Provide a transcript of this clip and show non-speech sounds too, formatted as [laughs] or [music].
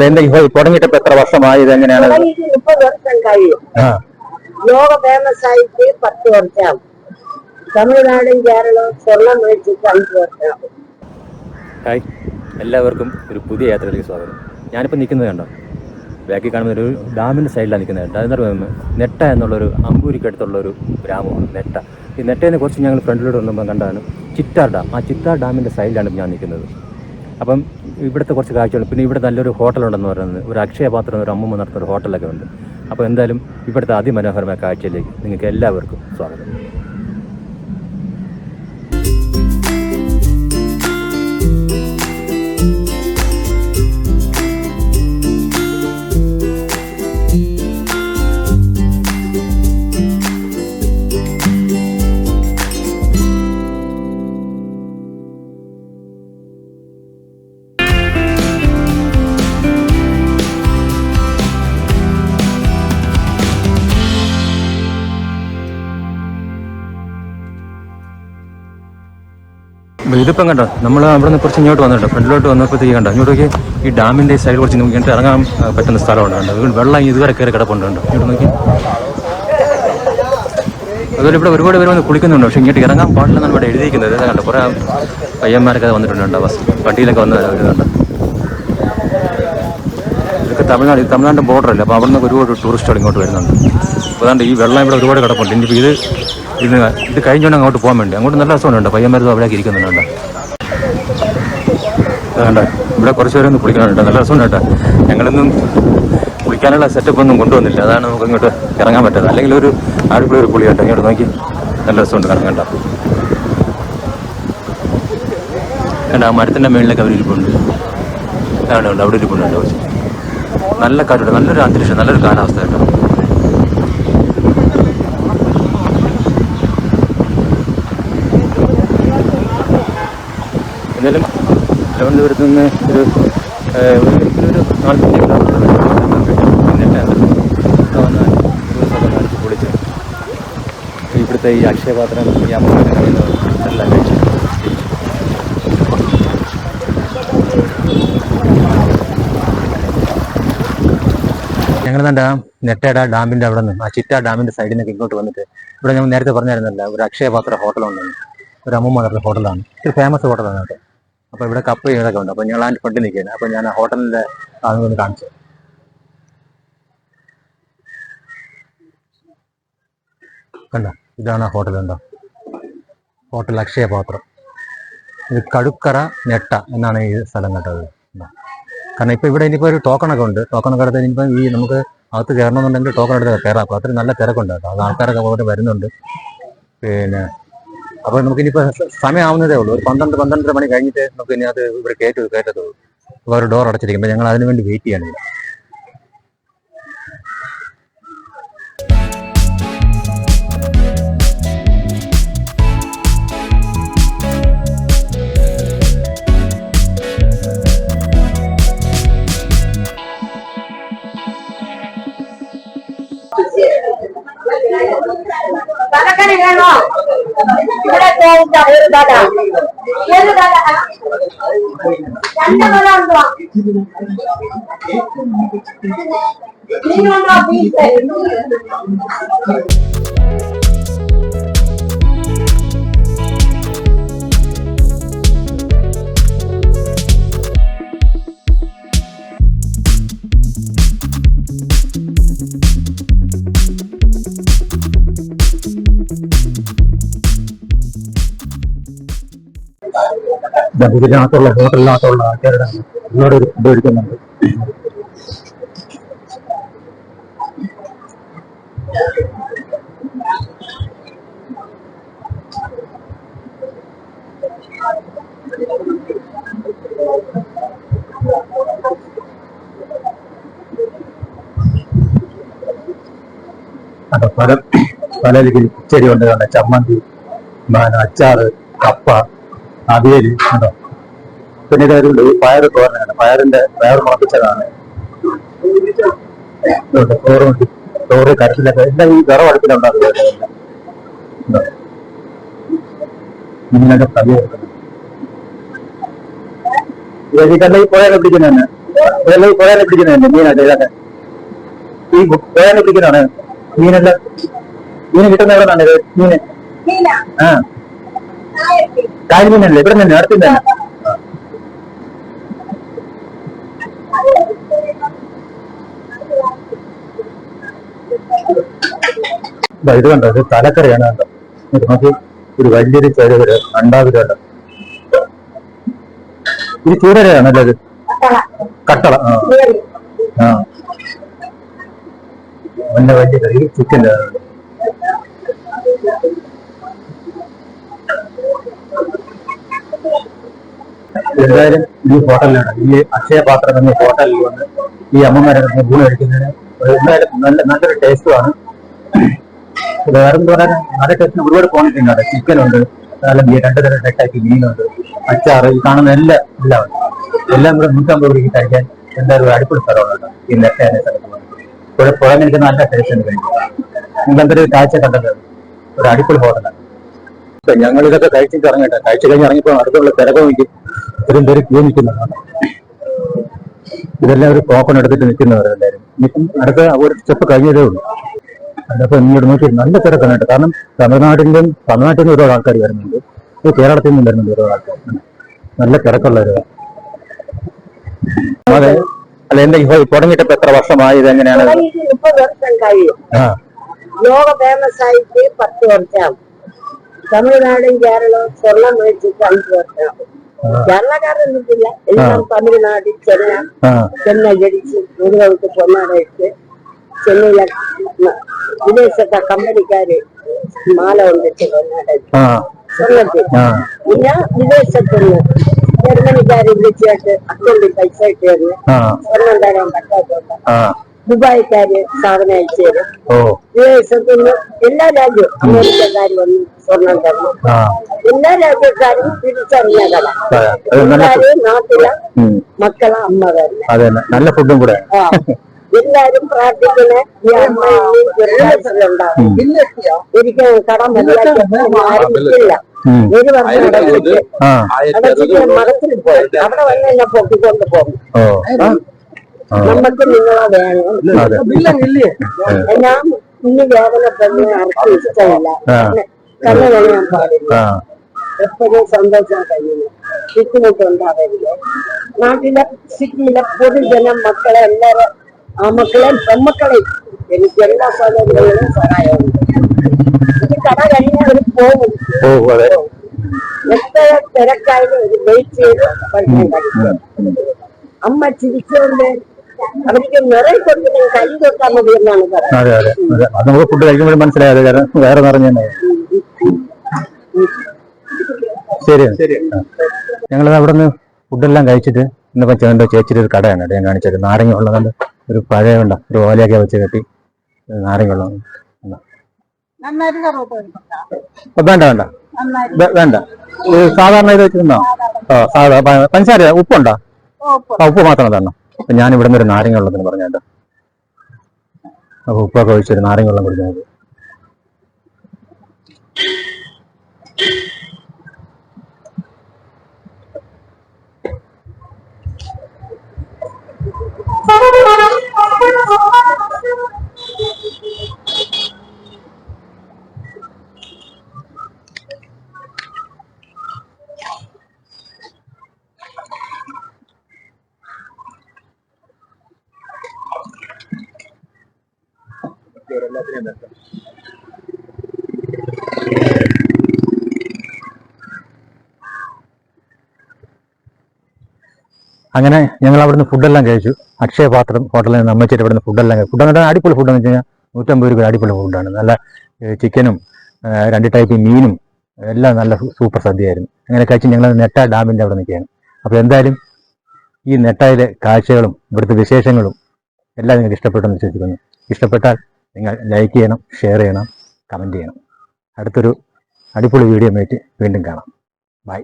അല്ല എന്താ ഇപ്പൊ തുടങ്ങിയിട്ട് എത്ര വർഷമായി ഇതെങ്ങനെയാണ്? മുപ്പത് വർഷം കഴിയും. ആ. ലോക ഫേമസ് ആയിട്ട് പത്ത് വർഷം. തമിഴ്നാടും കേരളവും സ്വർണം മേടിച്ചിട്ട് അഞ്ച് വർഷം. ഹായ്. എല്ലാവർക്കും ഒരു പുതിയ യാത്രയിലേക്ക് സ്വാഗതം. ഞാനിപ്പോൾ നിൽക്കുന്നത് കണ്ടോ? ബാക്കി കാണുന്ന ഒരു ഡാമിന്റെ സൈഡിലാണ് നിൽക്കുന്നത് കേട്ടോ. അതെന്ന് പറയുന്നത് നെട്ട എന്നുള്ളൊരു അമ്പൂരിക്കടുത്തുള്ള ഒരു ഗ്രാമമാണ് നെട്ട. ഈ നെട്ടേനെ കുറിച്ച് ഞങ്ങൾ ഫ്രണ്ടിലൂടെ വന്നപ്പോൾ കണ്ടാണ് ചിറ്റാർ ഡാം. ആ ചിറ്റാർ ഡാമിന്റെ സൈഡിലാണ് ഞാൻ നിൽക്കുന്നത് അപ്പം ഇവിടുത്തെ കുറച്ച് കാഴ്ചകൾ. പിന്നെ ഇവിടെ നല്ലൊരു ഹോട്ടലുണ്ടെന്ന് പറയുന്നത്. ഒരു അക്ഷയപാത്രം ഒരു അമ്മ നടത്തുന്ന ഒരു ഹോട്ടലൊക്കെ ഉണ്ട്. അപ്പോൾ എന്തായാലും ഇവിടുത്തെ അതിമനോഹരമായ കാഴ്ചയിലേക്ക് നിങ്ങൾക്ക് എല്ലാവർക്കും സ്വാഗതം. ഇതിപ്പം കണ്ടോ നമ്മൾ അവിടെ നിന്ന് കുറച്ച് ഇങ്ങോട്ട് വന്നിട്ട് ഫ്രണ്ടിലോട്ട് വന്നപ്പോഴത്തേക്ക് കണ്ടോ നോക്കി ഈ ഡാമിന്റെ സൈഡ് കുറച്ച് ഇങ്ങോട്ട് ഇറങ്ങാൻ പറ്റുന്ന സ്ഥലമുണ്ട് കണ്ടോ. വെള്ളം ഇതുവരെ കയറി കിടപ്പുണ്ട് കണ്ടോ. ഇങ്ങോട്ട് നോക്കി അതുപോലെ ഇവിടെ ഒരുപാട് പേര് വന്ന് കുളിക്കുന്നുണ്ട് പക്ഷേ ഇങ്ങോട്ട് ഇറങ്ങാൻ പാടില്ലെന്നാണ് ഇവിടെ എഴുതിയിരിക്കുന്നത്. ഇതാ കണ്ടോ കുറേ പയ്യന്മാരൊക്കെ വന്നിട്ടുണ്ട് കണ്ടോ ബസ് വണ്ടിയിലൊക്കെ വന്ന് വരുന്നുണ്ട് ഇതൊക്കെ തമിഴ്നാട് തമിഴ്നാട് അല്ല അപ്പോൾ അവിടെ നിന്ന് ഒരുപാട് ടൂറിസ്റ്റുകൾ ഇങ്ങോട്ട് വരുന്നുണ്ട്. അതുകൊണ്ട് ഈ വെള്ളം ഇവിടെ ഒരുപാട് കിടപ്പുണ്ട്. ഇനിയിപ്പോൾ ഇത് ഇത് ഇത് കഴിഞ്ഞുകൊണ്ട് അങ്ങോട്ട് പോകാൻ വേണ്ടി. അങ്ങോട്ട് നല്ല രസമുണ്ട്. പയ്യന്മാരും അവിടേക്ക് ഇരിക്കുന്നുണ്ട് വേണ്ട ഇവിടെ കുറച്ച് പേരൊന്ന് കുളിക്കാനുണ്ട് നല്ല രസമുണ്ട് കേട്ടോ. ഞങ്ങളൊന്നും കുളിക്കാനുള്ള സെറ്റപ്പ് ഒന്നും കൊണ്ടുവന്നില്ല. അതാണ് നമുക്ക് ഇങ്ങോട്ട് ഇറങ്ങാൻ പറ്റുന്നത് അല്ലെങ്കിൽ ഒരു ആഴക്കുള്ള ഒരു കുളി കേട്ടോ. ഇങ്ങോട്ട് നോക്കി. നല്ല രസമുണ്ട് കറങ്ങണ്ട കണ്ട? ആ മരത്തിന്റെ മേളിലൊക്കെ അവർ ഇരിപ്പുണ്ട്. അവിടെ അവിടെ ഇരിപ്പുണ്ട് നല്ല കാറ്റുണ്ട്. നല്ലൊരു അന്തരീക്ഷം. നല്ലൊരു കാലാവസ്ഥ കേട്ടോ. എന്തായാലും തിരുവനന്തപുരത്ത് നിന്ന് ഒരു ഒരു നാൽപ്പത്തി ഇവിടുത്തെ ഈ അക്ഷയപാത്രം ഈ അമ്മ എല്ലാം കഴിച്ചു ഞങ്ങൾ തന്നെ നെട്ടേട ഡാമിന്റെ അവിടെ നിന്ന് ആ ചിറ്റ ഡാമിന്റെ സൈഡിൽ നിന്നൊക്കെ ഇങ്ങോട്ട് വന്നിട്ട് ഇവിടെ ഞങ്ങൾ നേരത്തെ പറഞ്ഞായിരുന്നല്ലോ ഒരു അക്ഷയപാത്ര ഹോട്ടലുണ്ടെന്ന് ഒരു നടത്തുന്ന ഹോട്ടലാണ് ഒരു ഫേമസ് ഹോട്ടലാണ് കേട്ടോ അപ്പോൾ ഇവിടെ കപ്പ് ഇതൊക്കെ ഉണ്ട്. അപ്പോൾ ഞങ്ങൾ അതിന്റെ ഫ്രണ്ടിൽ നിൽക്കുകയാണ് അപ്പോൾ ഞാൻ ഹോട്ടലിന്റെ അതൊന്ന് കാണിച്ചു കണ്ടോ? ഇതാണ് ആ ഹോട്ടൽ ഉണ്ടോ ഹോട്ടൽ അക്ഷയപാത്രം ഇത് കടുക്കറ നെട്ട എന്നാണ് ഈ സ്ഥലം കേട്ടത് കാരണം ഇപ്പോൾ ഇവിടെ ഇനിയിപ്പോൾ ഒരു ടോക്കണൊക്കെ ഉണ്ട്. ടോക്കണൊക്കെ എടുത്ത് ഇനിയിപ്പോൾ ഈ നമുക്ക് അകത്ത് കയറണമെന്നുണ്ടെങ്കിൽ ടോക്കൺ എടുത്ത് കയറാം. അപ്പോൾ അത്രയും നല്ല തിരക്കുണ്ട് കേട്ടോ. അത് ആൾക്കാരൊക്കെ അങ്ങോട്ട് വരുന്നുണ്ട്. പിന്നെ അപ്പോൾ നമുക്ക് ഇനിയിപ്പോ സമയമാവുന്നതേ ഉള്ളൂ. ഒരു പന്ത്രണ്ട് പന്ത്രണ്ടര മണി കഴിഞ്ഞിട്ട് നമുക്ക് ഇനി അത് ഇവിടെ കയറ്റി കയറ്റത്തുള്ളൂ അപ്പൊ ഒരു ഡോർ അടച്ചിരിക്കുമ്പോൾ ഞങ്ങൾ അതിനുവേണ്ടി വെയിറ്റ് ചെയ്യാണ് ഇവിടെ തോന്നുന്ന ഒരു തല ഒരു തല രണ്ട് തല ഉണ്ടോ ഇതിനകത്തുള്ള ബോധമില്ലാത്തുള്ള ആൾക്കാരുടെ എന്നോട് കഴിക്കുന്നുണ്ട് അപ്പൊ പല പല രീതിയിൽ കിച്ചടി ഉണ്ട് ചമ്മന്തി മാന അച്ചാറ് കപ്പ അവിയൽ കണ്ടോ പിന്നെ ഇതുണ്ട് ഈ പയർ തോരനാണ് പയറിന്റെ പയർ മുളപ്പിച്ചതാണ് തോറ് കരച്ചിലൊക്കെ. ചോറ് എല്ലാം ഈ വിറവ് അടുപ്പിലുണ്ടാകും മീനൊക്കെ തലി വെക്കുന്നത് ഇതിൽ പോയാൽ പിടിക്കുന്ന തന്നെ ഇതെല്ലാം ഈ പുഴയിൽ പിടിക്കുന്നതല്ലേ മീനല്ലേ ഇതൊക്കെ. ഈ പുഴയിൽ പിടിക്കുന്നതാണ്. മീനെല്ലാം? മീന് കിട്ടുന്ന എവിടെ നിന്നാണ് മീന്. ആ. കാൽമീനല്ലേ ഇവിടെ തന്നെ അടുത്ത് തന്നെ ഇത് കണ്ടോ? ഇത് തലക്കറിയാണ് കണ്ടോ? ഇത് നോക്കി ഒരു വലിയൊരു രണ്ടാമത് കണ്ടോ ഇത് ചൂടരയാണല്ലേ ഇത്? കട്ടള ആ. ആ. നല്ല വലിയ കറി ചിക്കൻ എന്തായാലും ഈ ഹോട്ടലിലാണ്. ഈ അക്ഷയപാത്രം എന്ന ഹോട്ടലിൽ വന്ന് ഈ അമ്മമാരെ ഊണ് കഴിക്കുന്നതിന് ഒരു എന്തായാലും നല്ല നല്ലൊരു ടേസ്റ്റുമാണ് ഇത് വേറെ എന്താ പറയാൻ നല്ല ടേസ്റ്റിന് ഒരുപാട് ക്വാണ്ടിറ്റി ഉണ്ട് ചിക്കൻ ഉണ്ട് നല്ല രണ്ട് തരം സെറ്റാക്കി മീനുണ്ട് അച്ചാർ ഈ കാണുന്ന എല്ലാം എല്ലാം ഉണ്ട്. എല്ലാം കൂടെ നൂറ്റമ്പത് രൂപയ്ക്ക് കഴിക്കാൻ എന്തായാലും അടിപൊളി സ്ഥലമുണ്ട് ഈ നെട്ടേനെ സ്ഥലത്ത് പുഴ പുഴ എനിക്ക് നല്ല ടേസ്റ്റ് ഉണ്ട് കഴിക്കും നിങ്ങൾ എന്തൊരു കാഴ്ച കണ്ടത്? ഒരു അടിപൊളി ഹോട്ടലാണ് ഞങ്ങൾ ഇതൊക്കെ കഴിച്ചിട്ട് ഇറങ്ങട്ടെ. കഴിച്ചു കഴിഞ്ഞ് ഇറങ്ങിയപ്പോൾ അടുത്തുള്ള തിരക്ക് നോക്കി. ഇത്രയും പേര് ക്യൂ നിൽക്കുന്നതാണ്. ഇതെല്ലാം ഒരു ടോക്കൺ എടുത്തിട്ട് നിൽക്കുന്നവരെല്ലാവരും അടുത്ത ഒരു സ്റ്റെപ്പ് കഴിഞ്ഞതേ ഉള്ളൂ. അല്ലപ്പോ ഇങ്ങോട്ട് നോക്കി നല്ല തിരക്കാണ് കേട്ടോ. കാരണം തമിഴ്നാട്ടിലും തമിഴ്നാട്ടിൽ നിന്ന് ഒരുപാട് ആൾക്കാർ വരുന്നുണ്ട് കേരളത്തിൽ നിന്നും വരുന്നുണ്ട് ഒരുപാട് ആൾക്കാർ നല്ല തിരക്കുള്ള ഒരു അതെ. അല്ല എന്താ ഇപ്പൊ തുടങ്ങിയിട്ട് എത്ര വർഷമായി? ഇത് എങ്ങനെയാണ് എനിക്ക് മുപ്പത് വർഷം കഴിയും. ലോക ഫേമസ് ആയിട്ട് പത്ത് വർഷം. തമിഴ്നാടും കേരളവും സ്വർണം മേടിച്ചിട്ട് അഞ്ച് വർഷം. കേരളക്കാരൊന്നുമില്ല. എല്ലാം തമിഴ്നാട് ചെന്ന ചെന്നൈ ജടിച്ച് മുരുകൾക്ക് പൊന്നാടയിട്ട് ചെന്നൈയിലെ ന- വിദേശത്തെ കമ്പനിക്കാര് മാല കൊണ്ടിട്ട് പൊന്നാടയിട്ട് ആ സ്വർണത്തിൽ ആ പിന്നെ വിദേശത്തുനിന്ന് ജർമ്മനിക്കാര് വിളിച്ചിട്ട് അക്കൗണ്ടിൽ പൈസ ഇട്ട് തരുന്നു ആ സ്വർണം തരാൻ പറ്റാത്തോണ്ട് ആ ദുബായിക്കാര് സാധനം അയച്ചു തരും ഓ വിദേശത്തുനിന്ന് എല്ലാ രാജ്യവും അമേരിക്കക്കാർ വന്ന് സ്വർണം തരണം ആ എല്ലാ രാജ്യക്കാരും തിരിച്ചറിഞ്ഞ കട അതെ. അത് നല്ല എല്ലാരും നാട്ടിലെ ഉം. മക്കളെ അമ്മ തന്നെ അതെ തന്നെ നല്ല ഫുഡും കൂടെ ആ. എല്ലാരും ഈ ദീർഘായുസ്സുണ്ടാവും. ഒരിക്കലും കടം ആരംഭിക്കില്ല. ഒരു വർഷം അടച്ചിട്ട് മഠത്തിൽ പോയി. അവിടെ വന്ന് എന്നെ പൊക്കിക്കൊണ്ട് പോകും. നമുക്ക് നിങ്ങളെ വേണം. ഞാൻ ഇനി വേദനപ്പെടുന്ന ആർക്കും ഇഷ്ടമില്ല. കണ്ണു കാണാൻ പാടില്ല. എപ്പോഴും സന്തോഷം കഴിയുന്നു ബുദ്ധിമുട്ടുണ്ടാവരുത്. നാട്ടിലെ സിറ്റിയിലെ പൊതുജനം മക്കളെ എല്ലാരും ആ മക്കളെ എനിക്ക് എല്ലാ സഹോദരങ്ങളും സഹായമുണ്ട്. ഇത് കട കഴിഞ്ഞാൽ അവർ പോകും. എത്ര തിരക്കായാലും ഒരു വെയിറ്റ് ചെയ്ത് അമ്മ ചിരിച്ചുകൊണ്ട് അവർക്ക് നിറയെ കൊടുക്കുന്ന കൈ കൊടുക്കാൻ മതി എന്നാണ് പറയുന്നത്. അതെ നമുക്ക് ഫുഡ് കഴിക്കുമ്പോഴും മനസ്സിലായത് കാരണം വേറെ നിറഞ്ഞു ശരി ഞങ്ങൾ അവിടെ നിന്ന് ഫുഡെല്ലാം കഴിച്ചിട്ട് ഇന്നിപ്പം ചേണ്ട ചേച്ചിയുടെ ഒരു കടയാണ് കേട്ടോ ഞാൻ കാണിച്ചത്. നാരങ്ങ വെള്ളം ഒരു പഴയ വേണ്ട ഒരു ഓലയൊക്കെ വെച്ച് കെട്ടി നാരങ്ങ വെള്ളം വേണ്ട വേണ്ട. വേണ്ട. സാധാരണ ഇത് വെച്ചിരുന്നോ ആ സാധാരണ പഞ്ചസാര ഉപ്പുണ്ടോ? ആ ഉപ്പ് മാത്രം തരണം. അപ്പൊ ഞാൻ ഇവിടെ നിന്നൊരു ഒരു നാരങ്ങ വെള്ളത്തിന് പറഞ്ഞേട്ടോ അപ്പൊ ഉപ്പൊക്കെ ഒഴിച്ചൊരു നാരങ്ങ വെള്ളം കുടിക്കുന്നത് [laughs] അങ്ങനെ ഞങ്ങൾ അവിടുന്ന് ഫുഡെല്ലാം കഴിച്ചു. അക്ഷയപാത്രം ഹോട്ടലിൽ നിന്ന് അമ്മച്ചിട്ട് അവിടുന്ന് ഫുഡെല്ലാം കഴിച്ചു. ഫുഡ് എന്ന് അടിപൊളി ഫുഡ് എന്ന് വെച്ച് കഴിഞ്ഞാൽ നൂറ്റമ്പത് രൂപ അടിപൊളി ഫുഡാണ്. നല്ല ചിക്കനും രണ്ട് ടൈപ്പ് മീനും എല്ലാം നല്ല സൂപ്പർ സദ്യയായിരുന്നു. അങ്ങനെ കഴിച്ച് ഞങ്ങൾ നെട്ട ഡാമിന്റെ അവിടെ നിൽക്കുകയാണ്. അപ്പോൾ എന്തായാലും ഈ നെട്ടയിലെ കാഴ്ചകളും ഇവിടുത്തെ വിശേഷങ്ങളും എല്ലാം നിങ്ങൾക്ക് ഇഷ്ടപ്പെട്ടെന്ന് വിശ്വസിക്കുന്നു. ഇഷ്ടപ്പെട്ടാൽ നിങ്ങൾ ലൈക്ക് ചെയ്യണം ഷെയർ ചെയ്യണം കമന്റ് ചെയ്യണം. അടുത്തൊരു അടിപൊളി വീഡിയോ മേറ്റ് വീണ്ടും കാണാം. ബൈ